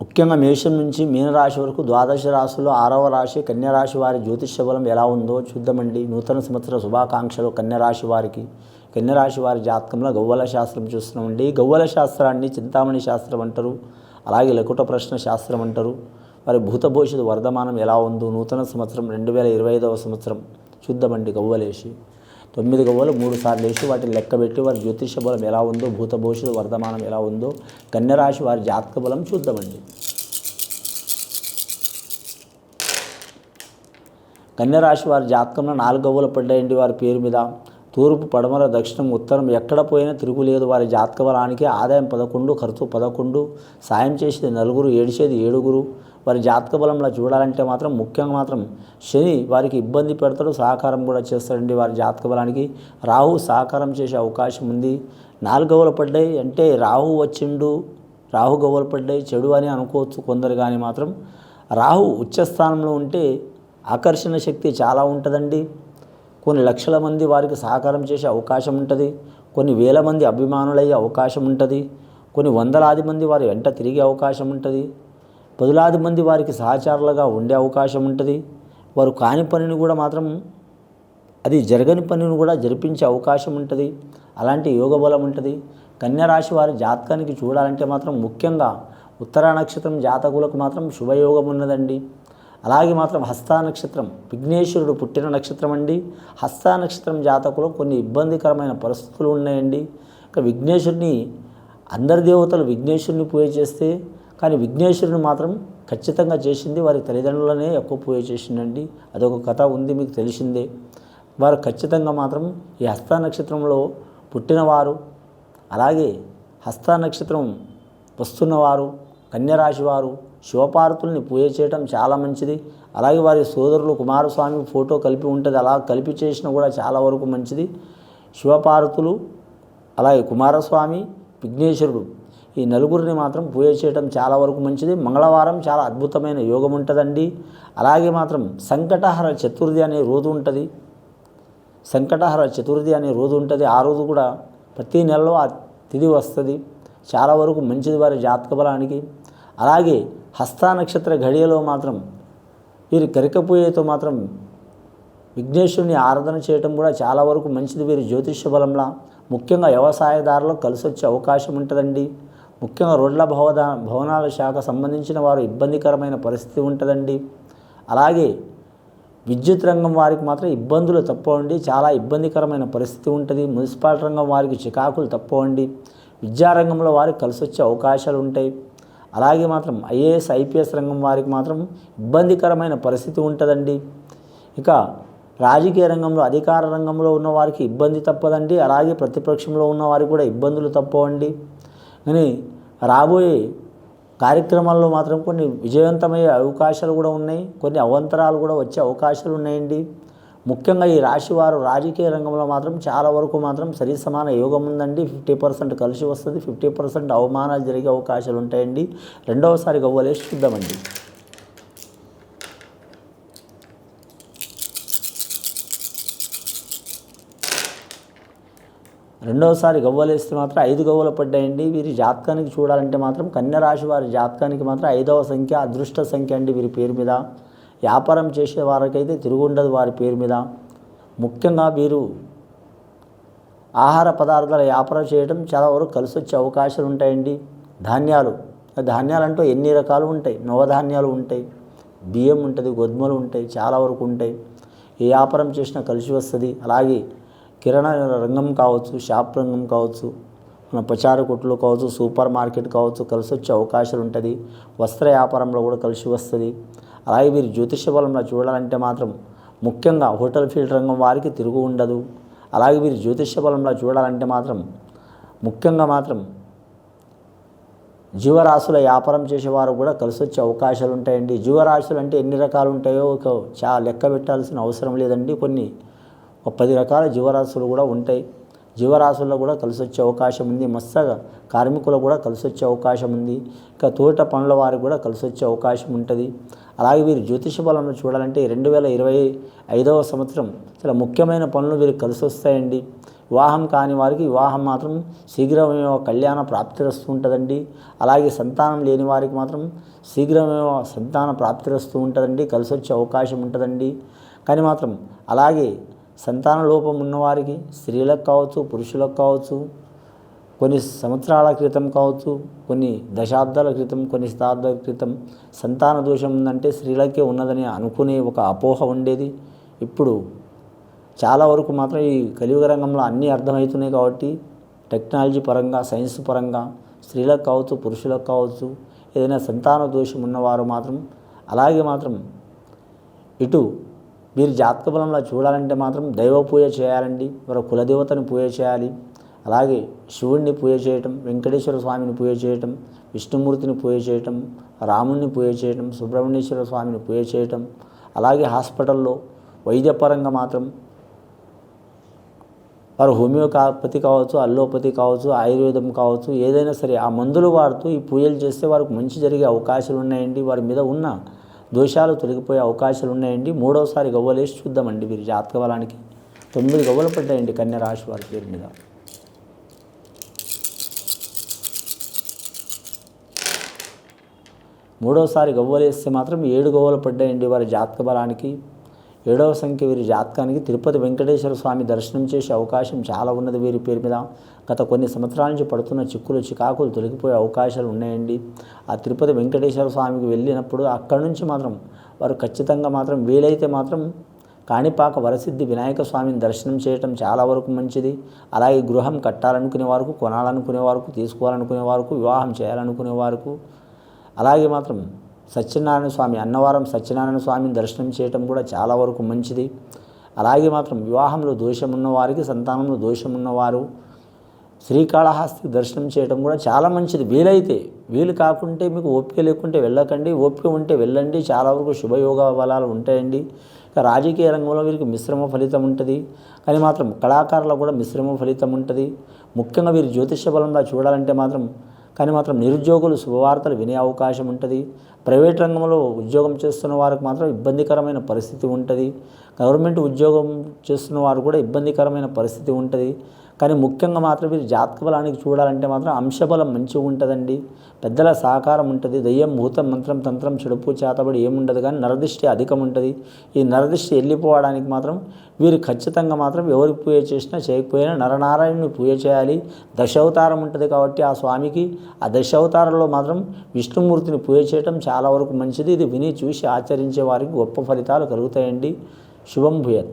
ముఖ్యంగా మేషం నుంచి మీనరాశి వరకు ద్వాదశ రాశులు ఆరవ రాశి కన్యరాశి వారి జ్యోతిష్య బలం ఎలా ఉందో చూద్దామండి. నూతన సంవత్సర శుభాకాంక్షలు కన్యరాశి వారికి. కన్యరాశి వారి జాతకంలో గవ్వల శాస్త్రం చూస్తున్నామండి. గవ్వల శాస్త్రాన్ని చింతామణి శాస్త్రం అంటారు. అలాగే లకుట ప్రశ్న శాస్త్రం అంటారు. వారి భూత వర్ధమానం ఎలా ఉందో నూతన సంవత్సరం రెండు వేల ఇరవై ఐదవ సంవత్సరం చూద్దామండి గవ్వలేసి. తొమ్మిది గవ్వలు మూడు సార్లు వేసి వాటిని లెక్కబెట్టి వారి జ్యోతిష బలం ఎలా ఉందో భూత భవిష్యత్ వర్ధమానం ఎలా ఉందో కన్యరాశి వారి జాతక బలం చూద్దామండి. కన్యరాశి వారి జాతకంలో నాలుగు గవ్వలు పడ్డాయండి వారి పేరు మీద. తూర్పు పడమర దక్షిణం ఉత్తరం ఎక్కడ పోయినా తిరుగులేదు. వారి జాతక బలానికి ఆదాయం పదకొండు ఖర్చు పదకొండు సాయం చేసేది నలుగురు ఏడిచేది ఏడుగురు. వారి జాతక బలంలో చూడాలంటే మాత్రం ముఖ్యంగా మాత్రం శని వారికి ఇబ్బంది పెడతాడు సహకారం కూడా చేస్తాడండి వారి జాతక బలానికి రాహు సహకారం చేసే అవకాశం ఉంది. నాలుగు పడ్డాయి అంటే రాహు వచ్చిండు. రాహు గవ్వలు పడ్డాయి చెడు అని అనుకోవచ్చు కొందరు కానీ మాత్రం. రాహు ఉచ్చస్థానంలో ఉంటే ఆకర్షణ శక్తి చాలా ఉంటుందండి. కొన్ని లక్షల మంది వారికి సహకారం చేసే అవకాశం ఉంటుంది కొన్ని వేల మంది అభిమానులయ్యే అవకాశం ఉంటుంది కొన్ని వందలాది మంది వారి వెంట తిరిగే అవకాశం ఉంటుంది పదులాది మంది వారికి సహచారులుగా ఉండే అవకాశం ఉంటుంది. వారు కాని పనిని కూడా మాత్రం అది జరగని పనిని కూడా జరిపించే అవకాశం ఉంటుంది. అలాంటి యోగ బలం ఉంటుంది. కన్యరాశి వారి జాతకానికి చూడాలంటే మాత్రం ముఖ్యంగా ఉత్తరా నక్షత్రం జాతకులకు మాత్రం శుభయోగం ఉన్నదండి. అలాగే మాత్రం హస్తా నక్షత్రం విఘ్నేశ్వరుడు పుట్టిన నక్షత్రం అండి. హస్తా నక్షత్రం జాతకులో కొన్ని ఇబ్బందికరమైన పరిస్థితులు ఉన్నాయండి. ఇక విఘ్నేశ్వరుని అందరి దేవతలు విఘ్నేశ్వరుని పూజ చేస్తే కానీ విఘ్నేశ్వరుని మాత్రం ఖచ్చితంగా చేసింది వారి తల్లిదండ్రులనే ఎక్కువ పూజ చేసిందండి. అదొక కథ ఉంది మీకు తెలిసిందే. వారు ఖచ్చితంగా మాత్రం ఈ హస్తా నక్షత్రంలో పుట్టినవారు అలాగే హస్తా నక్షత్రం వస్తున్నవారు కన్యరాశి వారు శివపార్వతుల్ని పూజ చేయటం చాలా మంచిది. అలాగే వారి సోదరులు కుమారస్వామి ఫోటో కలిపి ఉంటుంది. అలా కలిపి చేసినా కూడా చాలా వరకు మంచిది. శివపార్వతులు అలాగే కుమారస్వామి విఘ్నేశ్వరుడు ఈ నలుగురిని మాత్రం పూజ చేయటం చాలా వరకు మంచిది. మంగళవారం చాలా అద్భుతమైన యోగం ఉంటుందండి. అలాగే మాత్రం సంకటహర చతుర్థి అనే రోజు ఉంటుంది. సంకటహర చతుర్థి అనే రోజు ఉంటుంది. ఆ రోజు కూడా ప్రతి నెలలో ఆ తిథి వస్తుంది. చాలా వరకు మంచిది వారి జాతక బలానికి. అలాగే హస్తా నక్షత్ర ఘడియలో మాత్రం వీరు కరికపోయేతో మాత్రం విఘ్నేశ్వరుని ఆరాధన చేయటం కూడా చాలా వరకు మంచిది. వీరి జ్యోతిష్య బలంలా ముఖ్యంగా వ్యవసాయదారులకు కలిసి వచ్చే అవకాశం ఉంటుందండి. ముఖ్యంగా రోడ్ల భవన భవనాల శాఖ సంబంధించిన వారు ఇబ్బందికరమైన పరిస్థితి ఉంటుందండి. అలాగే విద్యుత్ రంగం వారికి మాత్రం ఇబ్బందులు తప్పవండి చాలా ఇబ్బందికరమైన పరిస్థితి ఉంటుంది. మున్సిపాలిటీ రంగం వారికి చికాకులు తప్పవండి విద్యారంగంలో వారికి కలిసి వచ్చే అవకాశాలు ఉంటాయి. అలాగే మాత్రం ఐఏఎస్ ఐపీఎస్ రంగం వారికి మాత్రం ఇబ్బందికరమైన పరిస్థితి ఉంటుందండి. ఇక రాజకీయ రంగంలో అధికార రంగంలో ఉన్న వారికి ఇబ్బంది తప్పదండి. అలాగే ప్రతిపక్షంలో ఉన్న వారికి కూడా ఇబ్బందులు తప్పవండి. కానీ రాబోయే కార్యక్రమాల్లో మాత్రం కొన్ని విజయవంతమయ్యే అవకాశాలు కూడా ఉన్నాయి. కొన్ని అవంతరాలు కూడా వచ్చే అవకాశాలు ఉన్నాయండి. ముఖ్యంగా ఈ రాశి వారు రాజకీయ రంగంలో మాత్రం చాలా వరకు మాత్రం సరి సమాన యోగం ఉందండి. ఫిఫ్టీ పర్సెంట్ కలిసి వస్తుంది. ఫిఫ్టీ పర్సెంట్ అవమానాలు జరిగే అవకాశాలు ఉంటాయండి. రెండవసారి గవ్వలేసి చూద్దామండి. రెండవసారి గవ్వలేస్తే మాత్రం ఐదు గవ్వలు పడ్డాయండి. వీరి జాతకానికి చూడాలంటే మాత్రం కన్య రాశి వారి జాతకానికి మాత్రం ఐదవ సంఖ్య అదృష్ట సంఖ్య అండి వీరి పేరు మీద. వ్యాపారం చేసే వారికైతే తిరుగుండదు వారి పేరు మీద. ముఖ్యంగా వీరు ఆహార పదార్థాల వ్యాపారం చేయడం చాలా వరకు కలిసి వచ్చే అవకాశాలు ఉంటాయండి. ధాన్యాలు ధాన్యాలు అంటూ ఎన్ని రకాలు ఉంటాయి? నవధాన్యాలు ఉంటాయి బియ్యం ఉంటుంది గోధుమలు ఉంటాయి చాలా వరకు ఉంటాయి. ఏ వ్యాపారం చేసినా కలిసి వస్తుంది. అలాగే కిరాణా రంగం కావచ్చు షాప్ రంగం కావచ్చు మన ప్రచార కొట్లు కావచ్చు సూపర్ మార్కెట్ కావచ్చు కలిసి వచ్చే అవకాశాలు ఉంటుంది. వస్త్ర వ్యాపారంలో కూడా కలిసి వస్తుంది. అలాగే వీరు జ్యోతిష బలంలో చూడాలంటే మాత్రం ముఖ్యంగా హోటల్ ఫీల్డ్ రంగం వారికి తిరుగు ఉండదు. అలాగే వీరు జ్యోతిష బలంలో చూడాలంటే మాత్రం ముఖ్యంగా మాత్రం జీవరాశుల వ్యాపారం చేసేవారు కూడా కలిసి వచ్చే అవకాశాలు ఉంటాయండి జీవరాశులు అంటే ఎన్ని రకాలు ఉంటాయో ఒక చాలా లెక్క పెట్టాల్సిన అవసరం లేదండి. కొన్ని ఒక పది రకాల జీవరాశులు కూడా ఉంటాయి. జీవరాశుల్లో కూడా కలిసి వచ్చే అవకాశం ఉంది. మస్తగా కార్మికులు కూడా కలిసి వచ్చే అవకాశం ఉంది. ఇక తోట పనుల వారికి కూడా కలిసి వచ్చే అవకాశం ఉంటుంది. అలాగే వీరు జ్యోతిష బలం చూడాలంటే రెండు వేల ఇరవై ఐదవ సంవత్సరం చాలా ముఖ్యమైన పనులు వీరికి కలిసి వస్తాయండి. వివాహం కాని వారికి వివాహం మాత్రం శీఘ్రమే కళ్యాణ ప్రాప్తి వస్తూ ఉంటుందండి. అలాగే సంతానం లేని వారికి మాత్రం శీఘ్రమే సంతాన ప్రాప్తిరస్తూ ఉంటుందండి. కలిసి వచ్చే అవకాశం ఉంటుందండి. కానీ మాత్రం అలాగే సంతాన లోపం ఉన్నవారికి స్త్రీలకు కావచ్చు పురుషులకు కావచ్చు కొన్ని సంవత్సరాల క్రితం కావచ్చు కొన్ని దశాబ్దాల క్రితం కొన్ని శతాబ్దాల క్రితం సంతాన దోషం ఉందంటే స్త్రీలకే ఉన్నదని అనుకునే ఒక అపోహ ఉండేది. ఇప్పుడు చాలా వరకు మాత్రం ఈ కలియుగ రంగంలో అన్నీ అర్థమవుతున్నాయి కాబట్టి టెక్నాలజీ పరంగా సైన్స్ పరంగా స్త్రీలకు కావచ్చు పురుషులకు కావచ్చు ఏదైనా సంతాన దోషం ఉన్నవారు మాత్రం అలాగే మాత్రం ఇటు మీరు జాతక బలంలో చూడాలంటే మాత్రం దైవ పూజ చేయాలండి మరి కులదేవతను పూజ చేయాలి అలాగే శివుణ్ణి పూజ చేయటం వెంకటేశ్వర స్వామిని పూజ చేయటం విష్ణుమూర్తిని పూజ చేయటం రాముణ్ణి పూజ చేయటం సుబ్రహ్మణ్యేశ్వర స్వామిని పూజ చేయటం అలాగే హాస్పిటల్లో వైద్యపరంగా మాత్రం వారు హోమియోపతి కావచ్చు అల్లోపతి కావచ్చు ఆయుర్వేదం కావచ్చు ఏదైనా సరే ఆ మందులు వాడుతూ ఈ పూజలు చేస్తే వారికి మంచి జరిగే అవకాశాలు ఉన్నాయండి. వారి మీద ఉన్న దోషాలు తొలగిపోయే అవకాశాలు ఉన్నాయండి. మూడవసారి గవ్వలేసి చూద్దామండి వీరి జాతక బలానికి తొమ్మిది గవ్వలు పడ్డాయండి కన్యా రాశి వారి పేరు మీద. మూడోసారి గవ్వలేస్తే మాత్రం ఏడు గవ్వలు పడ్డాయండి వారి జాతక బలానికి. ఏడవ సంఖ్య వీరి జాతకానికి. తిరుపతి వెంకటేశ్వర స్వామి దర్శనం చేసే అవకాశం చాలా ఉన్నది వీరి పేరు మీద. గత కొన్ని సంవత్సరాల నుంచి పడుతున్న చిక్కులు చికాకులు తొలగిపోయే అవకాశాలు ఉన్నాయండి. ఆ తిరుపతి వెంకటేశ్వర స్వామికి వెళ్ళినప్పుడు అక్కడి నుంచి మాత్రం వారు ఖచ్చితంగా మాత్రం వీలైతే మాత్రం కాణిపాక వరసిద్ధి వినాయక స్వామిని దర్శనం చేయటం చాలా వరకు మంచిది. అలాగే గృహం కట్టాలనుకునే వారికి కొనాలనుకునే వారికి తీసుకోవాలనుకునే వారికి వివాహం చేయాలనుకునే వారికి అలాగే మాత్రం సత్యనారాయణ స్వామి అన్నవరం సత్యనారాయణ స్వామిని దర్శనం చేయటం కూడా చాలా వరకు మంచిది. అలాగే మాత్రం వివాహంలో దోషం ఉన్నవారికి సంతానంలో దోషం ఉన్నవారు శ్రీకాళహస్తి దర్శనం చేయడం కూడా చాలా మంచిది. వీలైతే వీలు కాకుంటే మీకు ఓపిక లేకుంటే వెళ్ళకండి ఓపిక ఉంటే వెళ్ళండి. చాలా వరకు శుభయోగ బలాలు ఉంటాయండి రాజకీయ రంగంలో వీరికి మిశ్రమ ఫలితం ఉంటుంది. కానీ మాత్రం కళాకారులకు కూడా మిశ్రమ ఫలితం ఉంటుంది. ముఖ్యంగా వీరు జ్యోతిష బలంలో చూడాలంటే మాత్రం కానీ మాత్రం నిరుద్యోగులు శుభవార్తలు వినే అవకాశం ఉంటుంది. ప్రైవేట్ రంగంలో ఉద్యోగం చేస్తున్న వారికి మాత్రం ఇబ్బందికరమైన పరిస్థితి ఉంటుంది. గవర్నమెంట్ ఉద్యోగం చేస్తున్న వారు కూడా ఇబ్బందికరమైన పరిస్థితి ఉంటుంది. కానీ ముఖ్యంగా మాత్రం మీరు జాతక బలానికి చూడాలంటే మాత్రం అంశబలం మంచిగా ఉంటుందండి. పెద్దల సహకారం ఉంటుంది. దయ్యం భూతం మంత్రం తంత్రం చెడుపు చేతబడి ఏముండదు కానీ నరదృష్టి అధికం ఉంటుంది. ఈ నరదృష్టి వెళ్ళిపోవడానికి మాత్రం వీరు ఖచ్చితంగా మాత్రం ఎవరికి పూజ చేసినా చేయకపోయినా నరనారాయణుని పూజ చేయాలి. దశావతారం ఉంటుంది కాబట్టి ఆ స్వామికి ఆ దశావతారంలో మాత్రం విష్ణుమూర్తిని పూజ చేయటం చాలా వరకు మంచిది. ఇది విని చూసి ఆచరించే వారికి గొప్ప ఫలితాలు కలుగుతాయండి. శుభం భూయత్